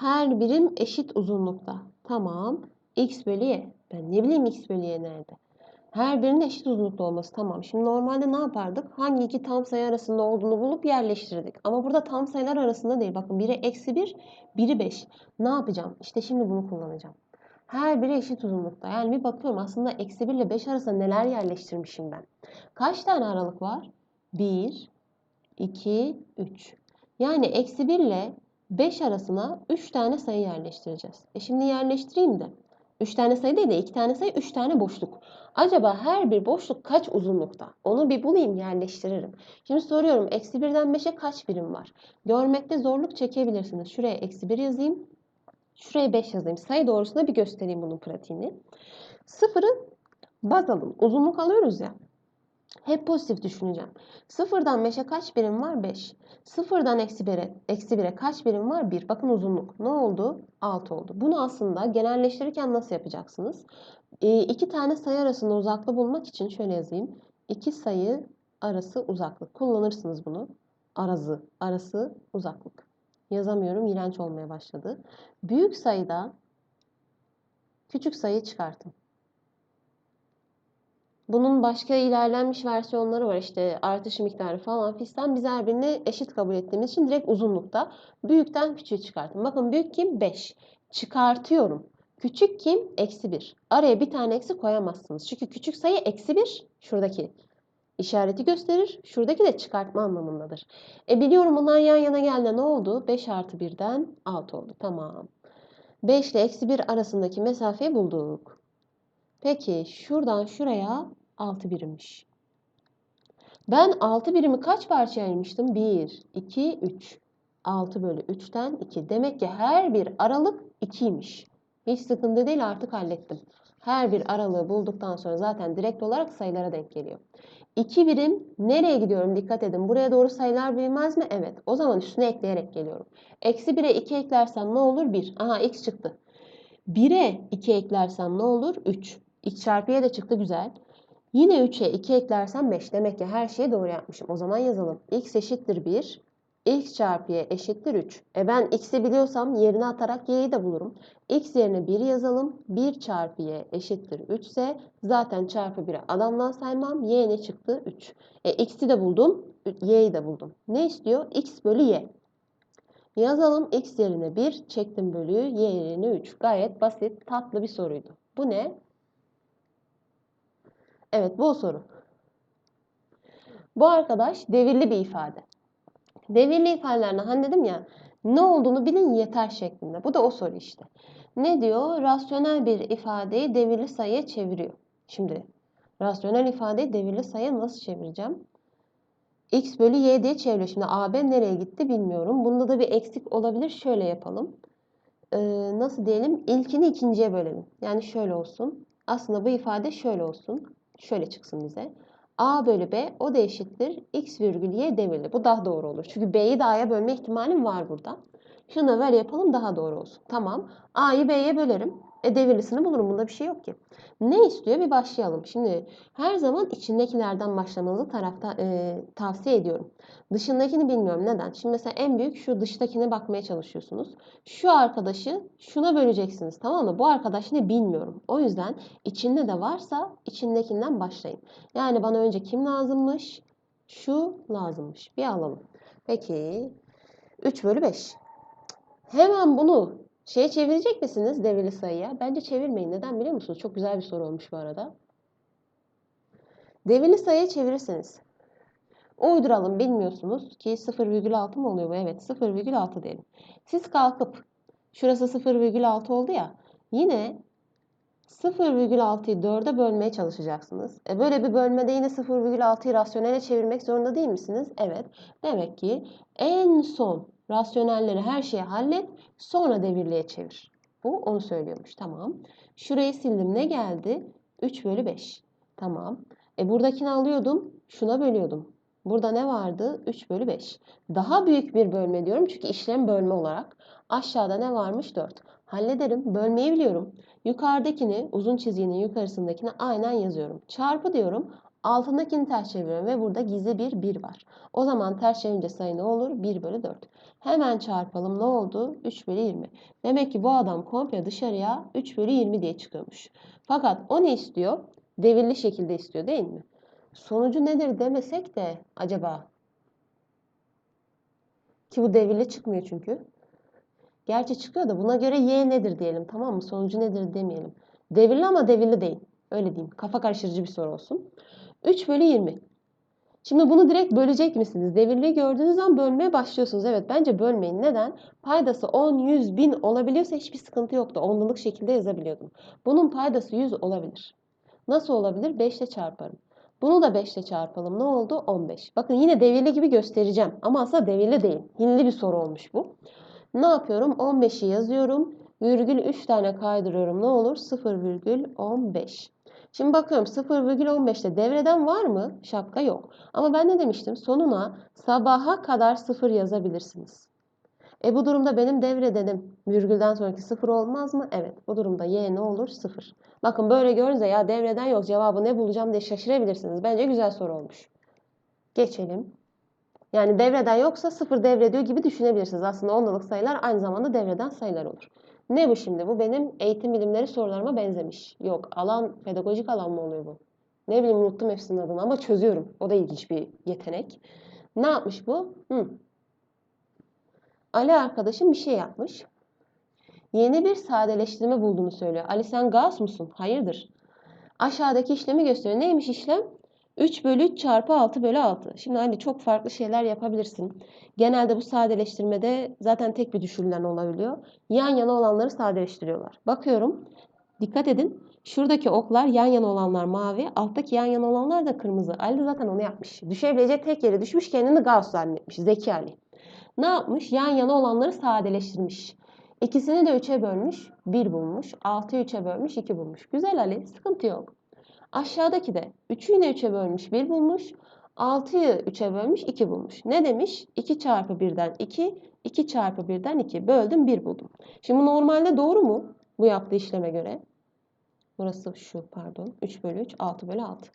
Her birim eşit uzunlukta. Tamam. X bölü Y. Ben ne bileyim X bölü Y nerede? Her birinin eşit uzunlukta olması. Tamam. Şimdi normalde ne yapardık? Hangi iki tam sayı arasında olduğunu bulup yerleştirdik. Ama burada tam sayılar arasında değil. Bakın biri eksi 1, biri 5. Ne yapacağım? İşte şimdi bunu kullanacağım. Her biri eşit uzunlukta. Yani bir bakıyorum aslında eksi 1 ile 5 arasında neler yerleştirmişim ben. Kaç tane aralık var? 1, 2, 3. Yani eksi 1 ile 5 arasına 3 tane sayı yerleştireceğiz. E şimdi yerleştireyim de. 3 tane sayı değil de 2 tane sayı 3 tane boşluk. Acaba her bir boşluk kaç uzunlukta? Onu bir bulayım yerleştiririm. Şimdi soruyorum eksi 1'den 5'e kaç birim var? Görmekte zorluk çekebilirsiniz. Şuraya eksi 1 yazayım. Şuraya 5 yazayım. Sayı doğrusunda bir göstereyim bunun pratiğini. Sıfırı baz alın. Uzunluk alıyoruz ya. Hep pozitif düşüneceğim. Sıfırdan 5'e kaç birim var? 5. Sıfırdan eksi 1'e, eksi 1'e kaç birim var? 1. Bakın uzunluk. Ne oldu? 6 oldu. Bunu aslında genelleştirirken nasıl yapacaksınız? E, iki tane sayı arasında uzaklığı bulmak için şöyle yazayım. İki sayı arası uzaklık. Kullanırsınız bunu. Arazı, arası uzaklık. Yazamıyorum. iğrenç olmaya başladı. Büyük sayıda küçük sayı çıkartın. Bunun başka ilerlenmiş versiyonları var işte artış miktarı falan fistan biz her birini eşit kabul ettiğimiz için direkt uzunlukta büyükten küçüğü çıkartın. Bakın büyük kim? 5. Çıkartıyorum. Küçük kim? Eksi 1. Araya bir tane eksi koyamazsınız. Çünkü küçük sayı eksi 1 şuradaki işareti gösterir. Şuradaki de çıkartma anlamındadır. E biliyorum bunlar yan yana geldi. Ne oldu? 5 artı 1'den 6 oldu. Tamam. 5 ile eksi 1 arasındaki mesafeyi bulduk. Peki şuradan şuraya 6 birimmiş. Ben 6 birimi kaç parçaya ayırmıştım? 1, 2, 3. 6 bölü 3'ten 2. Demek ki her bir aralık 2'ymiş. Hiç sıkıntı değil artık hallettim. Her bir aralığı bulduktan sonra zaten direkt olarak sayılara denk geliyor. 2 birim nereye gidiyorum dikkat edin. Buraya doğru sayılar büyümez mi? Evet. O zaman üstüne ekleyerek geliyorum. Eksi 1'e 2 eklersem ne olur? 1. Aha x çıktı. 1'e 2 eklersem ne olur? 3. x çarpı y de çıktı güzel. Yine 3'e 2 eklersem 5. Demek ki her şeyi doğru yapmışım. O zaman yazalım. x eşittir 1. x çarpı y eşittir 3. E ben x'i biliyorsam yerine atarak y'yi de bulurum. x yerine 1 yazalım. 1 çarpı y eşittir 3 ise zaten çarpı 1'e adamdan saymam. y ne çıktı? 3. E x'i de buldum. y'yi de buldum. Ne istiyor? x bölü y. Yazalım x yerine 1, çektim bölüyü, y yerine 3. Gayet basit, tatlı bir soruydu. Bu ne? Evet bu o soru. Bu arkadaş devirli bir ifade. Devirli ifadelerden hani dedim ya ne olduğunu bilin yeter şeklinde. Bu da o soru işte. Ne diyor? Rasyonel bir ifadeyi devirli sayıya çeviriyor. Şimdi rasyonel ifadeyi devirli sayıya nasıl çevireceğim? x bölü y diye çeviriyor. Şimdi AB nereye gitti bilmiyorum. Bunda da bir eksik olabilir. Şöyle yapalım. Ee, nasıl diyelim? İlkini ikinciye bölelim. Yani şöyle olsun. Aslında bu ifade şöyle olsun. Şöyle çıksın bize. A bölü B o da eşittir. X virgül Y devirli. Bu daha doğru olur. Çünkü B'yi de A'ya bölme ihtimalim var burada. Şunu da ver yapalım daha doğru olsun. Tamam. A'yı B'ye bölerim. E devirlisini bulurum. Bunda bir şey yok ki. Ne istiyor? Bir başlayalım. Şimdi her zaman içindekilerden başlamanızı tarafta e, tavsiye ediyorum. Dışındakini bilmiyorum. Neden? Şimdi mesela en büyük şu dıştakine bakmaya çalışıyorsunuz. Şu arkadaşı şuna böleceksiniz. Tamam mı? Bu arkadaş ne bilmiyorum. O yüzden içinde de varsa içindekinden başlayın. Yani bana önce kim lazımmış? Şu lazımmış. Bir alalım. Peki 3 bölü 5. Hemen bunu Şeye çevirecek misiniz devirli sayıya? Bence çevirmeyin. Neden biliyor musunuz? Çok güzel bir soru olmuş bu arada. Devirli sayıya çevirirsiniz. Uyduralım bilmiyorsunuz ki 0,6 mı oluyor bu? Evet 0,6 diyelim. Siz kalkıp şurası 0,6 oldu ya yine 0,6'yı 4'e bölmeye çalışacaksınız. E böyle bir bölmede yine 0,6'yı rasyonele çevirmek zorunda değil misiniz? Evet. Demek ki en son rasyonelleri her şeyi hallet sonra devirliğe çevir. Bu onu söylüyormuş. Tamam. Şurayı sildim. Ne geldi? 3 bölü 5. Tamam. E buradakini alıyordum. Şuna bölüyordum. Burada ne vardı? 3 bölü 5. Daha büyük bir bölme diyorum. Çünkü işlem bölme olarak. Aşağıda ne varmış? 4. Hallederim. Bölmeyi biliyorum. Yukarıdakini, uzun çizginin yukarısındakini aynen yazıyorum. Çarpı diyorum. Altındakini ters çeviriyorum ve burada gizli bir 1 var. O zaman ters çevirince sayı ne olur? 1 bölü 4. Hemen çarpalım ne oldu? 3 bölü 20. Demek ki bu adam komple dışarıya 3 bölü 20 diye çıkıyormuş. Fakat o ne istiyor? Devirli şekilde istiyor değil mi? Sonucu nedir demesek de acaba? Ki bu devirli çıkmıyor çünkü. Gerçi çıkıyor da buna göre y nedir diyelim tamam mı? Sonucu nedir demeyelim. Devirli ama devirli değil. Öyle diyeyim. Kafa karıştırıcı bir soru olsun. 3 bölü 20. Şimdi bunu direkt bölecek misiniz? Devirliği gördüğünüz zaman bölmeye başlıyorsunuz. Evet bence bölmeyin. Neden? Paydası 10, 100, 1000 olabiliyorsa hiçbir sıkıntı yoktu. Onluluk şekilde yazabiliyordum. Bunun paydası 100 olabilir. Nasıl olabilir? 5 ile çarparım. Bunu da 5 ile çarpalım. Ne oldu? 15. Bakın yine devirli gibi göstereceğim. Ama aslında devirli değil. Hinli bir soru olmuş bu. Ne yapıyorum? 15'i yazıyorum. Virgül 3 tane kaydırıyorum. Ne olur? 0,15. Şimdi bakıyorum 0,15'te devreden var mı? Şapka yok. Ama ben ne demiştim? Sonuna sabaha kadar 0 yazabilirsiniz. E bu durumda benim devredenim virgülden sonraki 0 olmaz mı? Evet. Bu durumda y ne olur? 0. Bakın böyle görünce ya devreden yok cevabı ne bulacağım diye şaşırabilirsiniz. Bence güzel soru olmuş. Geçelim. Yani devreden yoksa 0 devrediyor gibi düşünebilirsiniz. Aslında ondalık sayılar aynı zamanda devreden sayılar olur. Ne bu şimdi? Bu benim eğitim bilimleri sorularıma benzemiş. Yok alan pedagojik alan mı oluyor bu? Ne bileyim unuttum hepsinin adını ama çözüyorum. O da ilginç bir yetenek. Ne yapmış bu? Hı. Ali arkadaşım bir şey yapmış. Yeni bir sadeleştirme bulduğunu söylüyor. Ali sen Gauss musun? Hayırdır? Aşağıdaki işlemi gösteriyor. Neymiş işlem? 3 bölü 3 çarpı 6 bölü 6. Şimdi hani çok farklı şeyler yapabilirsin. Genelde bu sadeleştirmede zaten tek bir düşürülen olabiliyor. Yan yana olanları sadeleştiriyorlar. Bakıyorum. Dikkat edin. Şuradaki oklar yan yana olanlar mavi. Alttaki yan yana olanlar da kırmızı. Ali zaten onu yapmış. Düşebileceği tek yere düşmüş. Kendini Gauss zannetmiş. Zeki Ali. Ne yapmış? Yan yana olanları sadeleştirmiş. İkisini de 3'e bölmüş. 1 bulmuş. 6'yı 3'e bölmüş. 2 bulmuş. Güzel Ali. Sıkıntı yok. Aşağıdaki de 3'ü yine 3'e bölmüş 1 bulmuş. 6'yı 3'e bölmüş 2 bulmuş. Ne demiş? 2 çarpı 1'den 2, 2 çarpı 1'den 2. Böldüm 1 buldum. Şimdi normalde doğru mu? Bu yaptığı işleme göre. Burası şu pardon. 3 bölü 3, 6 bölü 6.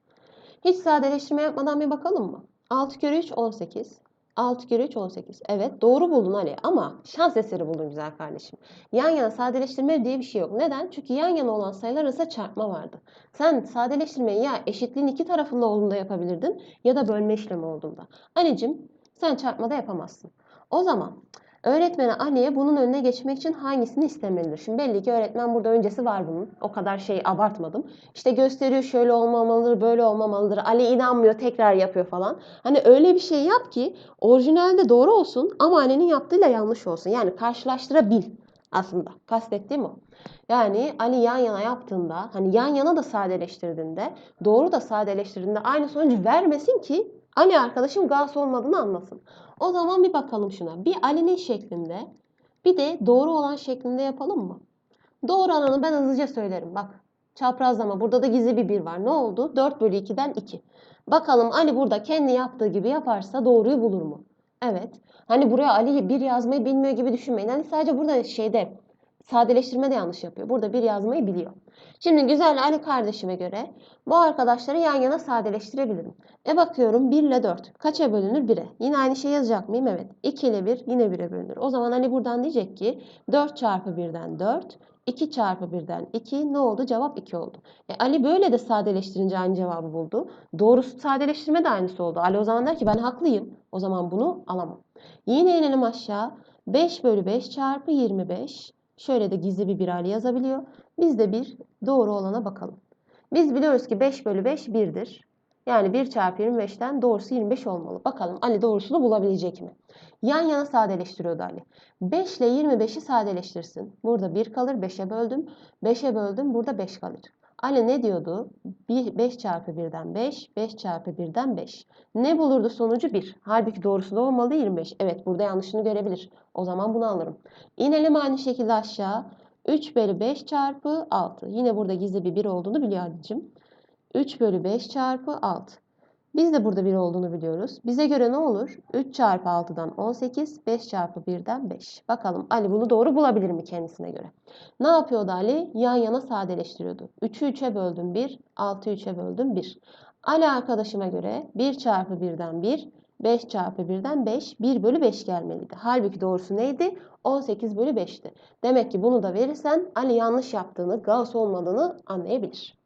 Hiç sadeleştirme yapmadan bir bakalım mı? 6 kere 3, 18. 6 kere 3 18. Evet doğru buldun Ali ama şans eseri buldun güzel kardeşim. Yan yana sadeleştirme diye bir şey yok. Neden? Çünkü yan yana olan sayılar arasında çarpma vardı. Sen sadeleştirmeyi ya eşitliğin iki tarafında olduğunda yapabilirdin ya da bölme işlemi olduğunda. Ali'cim sen çarpmada yapamazsın. O zaman Öğretmene Ali'ye bunun önüne geçmek için hangisini istemelidir? Şimdi belli ki öğretmen burada öncesi var bunun. O kadar şey abartmadım. İşte gösteriyor şöyle olmamalıdır, böyle olmamalıdır. Ali inanmıyor, tekrar yapıyor falan. Hani öyle bir şey yap ki orijinalde doğru olsun ama Ali'nin yaptığıyla yanlış olsun. Yani karşılaştırabil aslında. Kastettiğim o. Yani Ali yan yana yaptığında, hani yan yana da sadeleştirdiğinde, doğru da sadeleştirdiğinde aynı sonucu vermesin ki Ali arkadaşım Gauss olmadığını anlasın. O zaman bir bakalım şuna. Bir Ali'nin şeklinde bir de doğru olan şeklinde yapalım mı? Doğru olanı ben hızlıca söylerim. Bak çaprazlama. Burada da gizli bir 1 var. Ne oldu? 4 bölü 2'den 2. Bakalım Ali burada kendi yaptığı gibi yaparsa doğruyu bulur mu? Evet. Hani buraya Ali bir yazmayı bilmiyor gibi düşünmeyin. Hani sadece burada şeyde sadeleştirme de yanlış yapıyor. Burada bir yazmayı biliyor. Şimdi güzel Ali kardeşime göre bu arkadaşları yan yana sadeleştirebilirim. E bakıyorum 1 ile 4. Kaça bölünür? 1'e. Yine aynı şey yazacak mıyım? Evet. 2 ile 1 yine 1'e bölünür. O zaman Ali buradan diyecek ki 4 çarpı 1'den 4, 2 çarpı 1'den 2 ne oldu? Cevap 2 oldu. E Ali böyle de sadeleştirince aynı cevabı buldu. Doğrusu sadeleştirme de aynısı oldu. Ali o zaman der ki ben haklıyım. O zaman bunu alamam. Yine inelim aşağı. 5 bölü 5 çarpı 25. Şöyle de gizli bir birali yazabiliyor. Biz de bir doğru olana bakalım. Biz biliyoruz ki 5 bölü 5 1'dir. Yani 1 çarpı 25'ten doğrusu 25 olmalı. Bakalım Ali doğrusunu bulabilecek mi? Yan yana sadeleştiriyordu Ali. 5 ile 25'i sadeleştirsin. Burada 1 kalır. 5'e böldüm. 5'e böldüm. Burada 5 kalır. Ali ne diyordu? 5 çarpı 1'den 5, 5 çarpı 1'den 5. Ne bulurdu sonucu 1. Halbuki doğrusu da olmalı 25. Evet burada yanlışını görebilir. O zaman bunu alırım. İnelim aynı şekilde aşağı. 3 bölü 5 çarpı 6. Yine burada gizli bir 1 olduğunu biliyor Ali'cim. 3 bölü 5 çarpı 6. Biz de burada 1 olduğunu biliyoruz. Bize göre ne olur? 3 çarpı 6'dan 18, 5 çarpı 1'den 5. Bakalım Ali bunu doğru bulabilir mi kendisine göre? Ne yapıyordu Ali? Yan yana sadeleştiriyordu. 3'ü 3'e böldüm 1, 6'yı 3'e böldüm 1. Ali arkadaşıma göre 1 çarpı 1'den 1, 5 çarpı 1'den 5, 1 bölü 5 gelmeliydi. Halbuki doğrusu neydi? 18 bölü 5'ti. Demek ki bunu da verirsen Ali yanlış yaptığını, Gauss olmadığını anlayabilir.